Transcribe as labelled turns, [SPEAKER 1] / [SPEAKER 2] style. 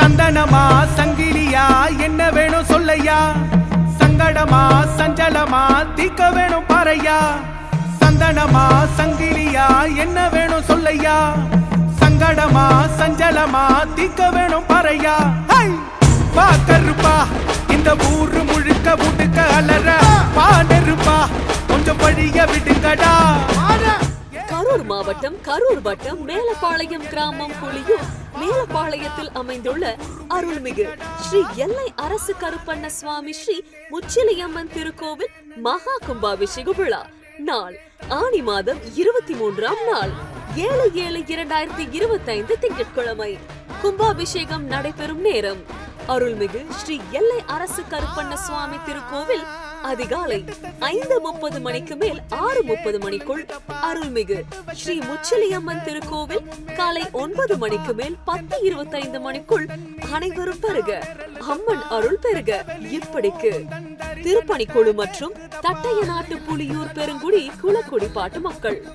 [SPEAKER 1] சந்தனமா சங்கிலியா என்ன வேணும் சொல்லையா? சங்கடமா சஞ்சலமா தீக்க வேணும் பாறையா? சந்தனமா சங்கிலியா என்ன வேணும் சொல்லையா? சங்கடமா சஞ்சலமா தீக்க வேணும் பாறையா? ஹை! வா கருப்பா இந்த ஊரு முழுக்க முடுக்க அலற. வா கொஞ்சம் வழிய விடுங்கடா.
[SPEAKER 2] கரூர் மாவட்டம் கரூர் வட்டம் மேலப்பாளையம் கிராமம் புலியூர் மேலப்பாளையத்தில் அமைந்துள்ள அருள்மிகு ஸ்ரீ எல்லை அரசு கருப்பண்ண சுவாமி ஸ்ரீ முச்சிலியம்மன் திருக்கோவில் மகா கும்பாபிஷேக விழா. நாள் ஆணி மாதம் இருபத்தி மூன்றாம் நாள். ஏழு ஏழு இரண்டாயிரத்தி இருபத்தி ஐந்து திங்கட்கிழமை. கும்பாபிஷேகம் நடைபெறும் நேரம். அருள்மிகு ஸ்ரீ எல்லை அரசு கருப்பண்ண சுவாமி திருக்கோவில் அதிகாலை ஐந்து முப்பது மணிக்கு மேல் ஆறு முப்பது மணிக்குள் அருள்மிகு ஸ்ரீ முச்சலியம்மன் திருக்கோவில் காலை ஒன்பது மணிக்கு மேல் பத்து இருபத்தைந்து மணிக்குள் அனைவரும் பெருக. அம்மன் அருள் பெருக. இப்படிக்கு. திருப்பணிக்குழு மற்றும் தட்டைய நாட்டு புலியூர் பெருங்குடி குளக்குடி பாட்டு மக்கள்.